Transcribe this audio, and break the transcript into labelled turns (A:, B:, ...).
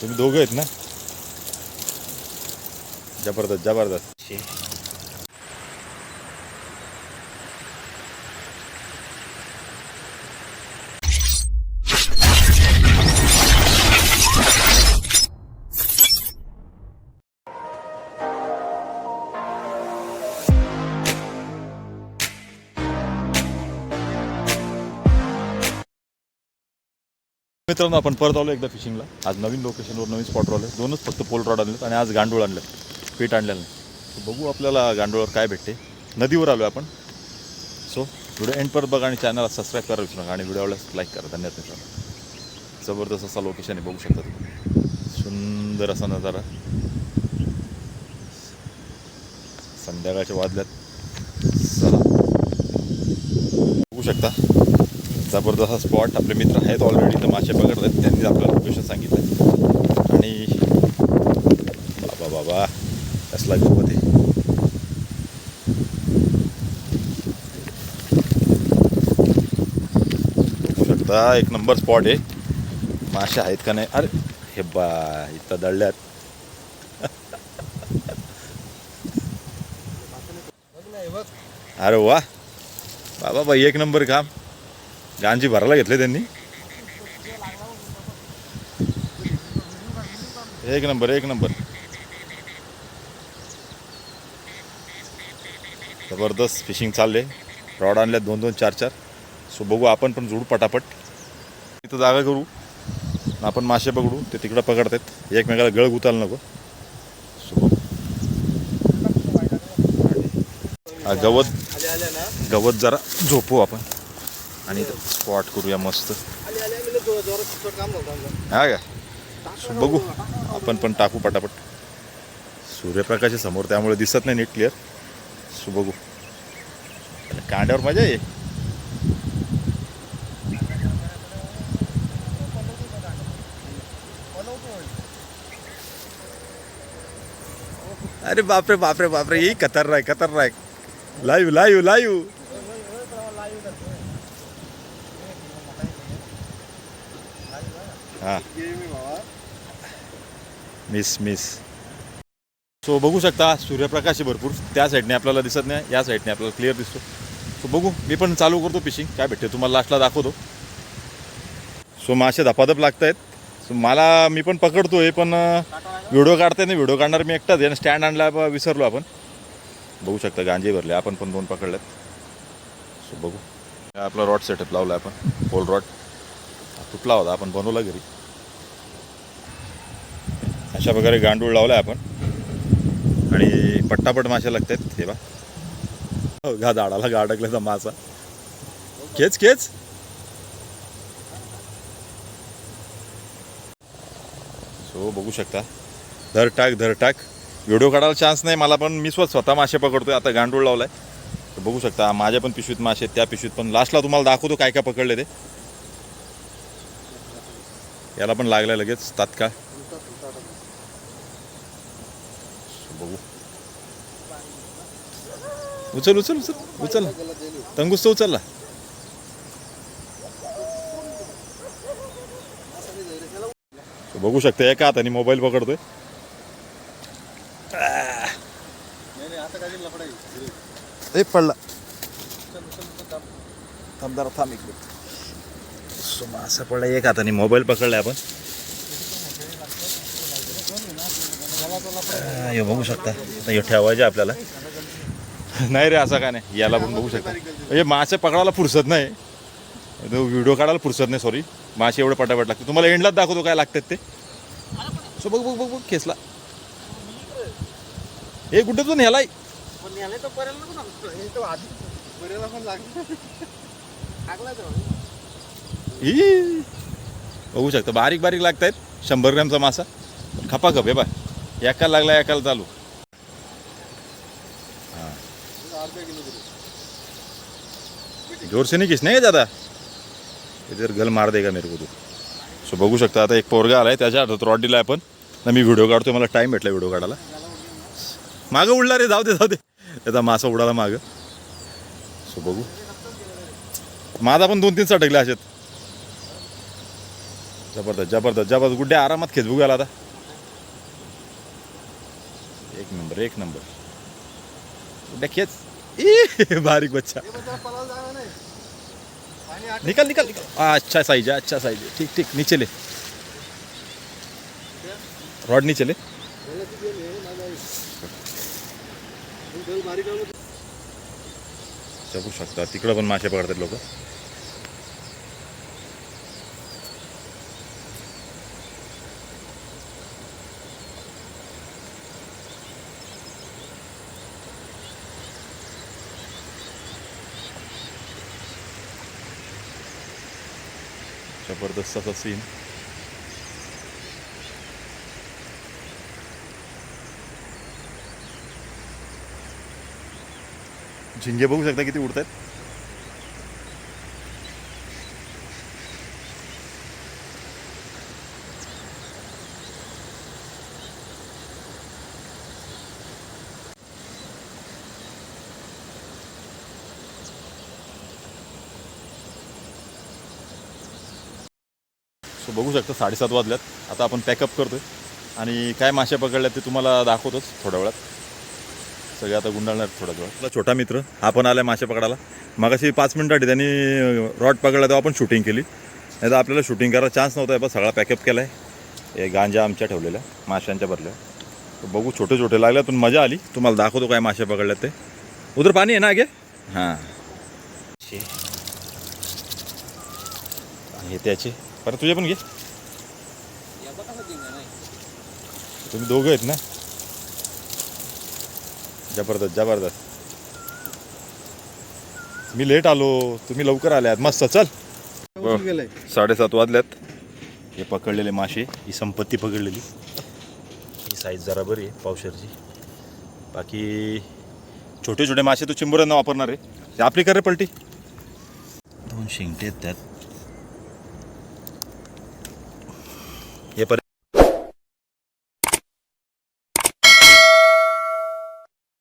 A: तुम्ही दोघं आहेत ना? जबरदस्त जबरदस्त. मित्रांनो आपण परत आलो एकदा फिशिंगला आज नवीन लोकेशनवर नवीन स्पॉटवर आलो दोनच फक्त पोल रॉड आणलेत आणि आज गांडूळ आणलेत. पीठ आणलेलं नाही. बघू आपल्याला गांडूळावर काय भेटते. नदीवर आलो आपण. सो व्हिडिओ एंड परत बघा आणि चॅनलला सबस्क्राईब करा विसरू नका आणि व्हिडिओला लाईक करा. धन्यवाद मित्रांनो. जबरदस्त असा लोकेशन आहे बघू शकता तुम्ही. सुंदर असा नजारा. संध्याकाळच्या वाजल्यात चला. बघू शकता. जबरदस्त हा स्पॉट आपले मित्र आहेत ऑलरेडी तर मासे पकडतात. त्यांनी आपल्याला लोकेशन सांगितलं. आणि बाबा बाबा कसला गवत आहे शकता एक नंबर स्पॉट आहे. मासे आहेत का नाही? अरे हे बा इथं दळल्यात अरे वा. बाबा बाई एक नंबर काम. गांजी भरायला घेतले त्यांनी. एक नंबर एक नंबर. जबरदस्त फिशिंग चालले रॉड आणल्यात दोन दोन चार चार. सो बघू आपण पण जोडू पटापट. इथं जागा करू. आपण मासे पकडू. ते तिकडं पकडतात एकमेकाला गळ गुतायला नको. सो बघू. गवत
B: ना
A: गवत जरा झोपू आपण. आणि स्पॉट करूया मस्त. हा का? सो बघू. आपण पण टाकू पटापट. सूर्यप्रकाशा समोर त्यामुळे दिसत नाही नीट क्लिअर सो बघू. कांड्यावर मजा ये अरे बापरे बापरे बापरे. ही खतरनाक खतरनाक. लाईव्ह लाईव्ह लाईव्ह हां. मिस मिस सो बघू शकता सूर्यप्रकाश आहे भरपूर. त्या साईडने आपल्याला दिसत नाही या साईडने आपल्याला क्लिअर दिसतो. सो बघू. मी पण चालू करतो फिशिंग काय भेटते तुम्हाला लास्टला दाखवतो. सो मासे धपाधप लागत आहेत सो मला मी पण पकडतोय पण व्हिडिओ काढता ना व्हिडिओ काढणार मी एकटाच आहे स्टँड आणला विसरलो आपण. बघू शकता गांजे भरले. आपण पण दोन पकडल्यात सो बघू. आपला रॉड सेटअप लावला आपण. होल रॉड तुटला होता आपण बनवला घरी. अशा प्रकारे गांडूळ लावलाय आपण. आणि पट्टापट मासे लागतात हे बा हो, झाडाला गा मासा. खेच खेच. सो बघू शकता. धर टाक धर टाक व्हिडिओ काढायला चान्स नाही मला पण मी स्व स्वतः मासे पकडतोय आता गांडूळ लावलाय. बघू शकता माझ्या पण पिशवीत मासे आहेत त्या पिशवीत पण. लास्टला तुम्हाला दाखवतो काय काय पकडले ते. याला पण लागलाय लगेच. तात्काळ. बघू. उचल उचल उचल उचल. तंगुस्त उचलला. बघू शकता एका हाताने मोबाईल पकडतोय. पडला.
B: थांबदार थांब
A: इकडे सो मासा पडला. एक हाताने मोबाईल पकडला आपण. हे बघू शकता. आता हे ठेवायचे आपल्याला. नाही रे असं काय नाही? याला पण बघू शकता. हे मासे पकडायला फुरसत नाही. व्हिडिओ काढायला फुरसत नाही सॉरी मासे एवढे पटापट लागते तुम्हाला एंडलाच दाखवतो काय लागतात ते. सो बघ बघ बघ बघ खेचला. हे कुठे तू न्यालाय?
B: पण तर ना. पण
A: ई. बघू शकता. बारीक बारीक लागत आहेत शंभर ग्रॅमचा मासा. खपा खप हे बा एकाला लागला एकाला चालू. जोर से नहीं खींचने का ज़्यादा इधर गल मार देगा मेरे को तू. सो बघू शकता आता एक पोरगा आलाय त्याच्या हातात रॉड दिलाय आपण. ना मी व्हिडिओ काढतोय मला टाईम भेटला व्हिडिओ काढायला. मागं उडला रे जाऊ दे जाऊ दे. त्याचा मासा उडाला मागं. सो बघू. माझा पण दोन तीन सटकले असेत जबरदस्त जबरदस्त जबरदस्त. गुड्डे आरामात खेच बघूया आता. एक नंबर एक नंबर. गुड्ड्या खेच. बारीक बच्चा. निकल निकल निकल. अच्छा साईज है अच्छा साईज है ठीक ठीक. नीचे ले. रॉड नीचे ले. शकता. तिकडं पण मासे पकडतात लोक. ज़बरदस्त असा सीन झिंगे बघू शकता किती उडत आहेत सो बघू शकता साडेसात वाजल्यात. आता आपण पॅकअप करतोय. आणि काय मासे पकडल्यात ते तुम्हाला दाखवतोच थोड्या वेळात. सगळे आता गुंडाळणार थोड्या वेळ आपला छोटा मित्र हा पण आला मासे पकडायला. मगाशी पाच मिनटासाठी त्यांनी रॉड पकडला तेव्हा आपण शूटिंग केली. नाही तर आपल्याला शूटिंग करायला चान्स नव्हता बस सगळा पॅकअप केला आहे हे गांजा आमच्या ठेवलेल्या माशांच्या भरल्या. तर बघू छोटे छोटे लागल्या पण मजा आली. तुम्हाला दाखवतो काय मासे पकडल्यात ते. उधर पाणी आहे ना आगे? हां. हे त्याचे. परत तुझे पण घे. तुम्ही दोघं आहेत ना? जबरदस्त जबरदस्त. मी लेट आलो तुम्ही लवकर आले आहात मस्त चल. साडेसात वाजल्यात. हे पकडलेले मासे ही संपत्ती पकडलेली. ही साईज जरा बरी आहे पावशरची. बाकी छोटे छोटे मासे तो चिंबोऱ्यांना वापरणार आहे. ते आपली कर रे पलटी. दोन शिंगटे आहेत त्यात.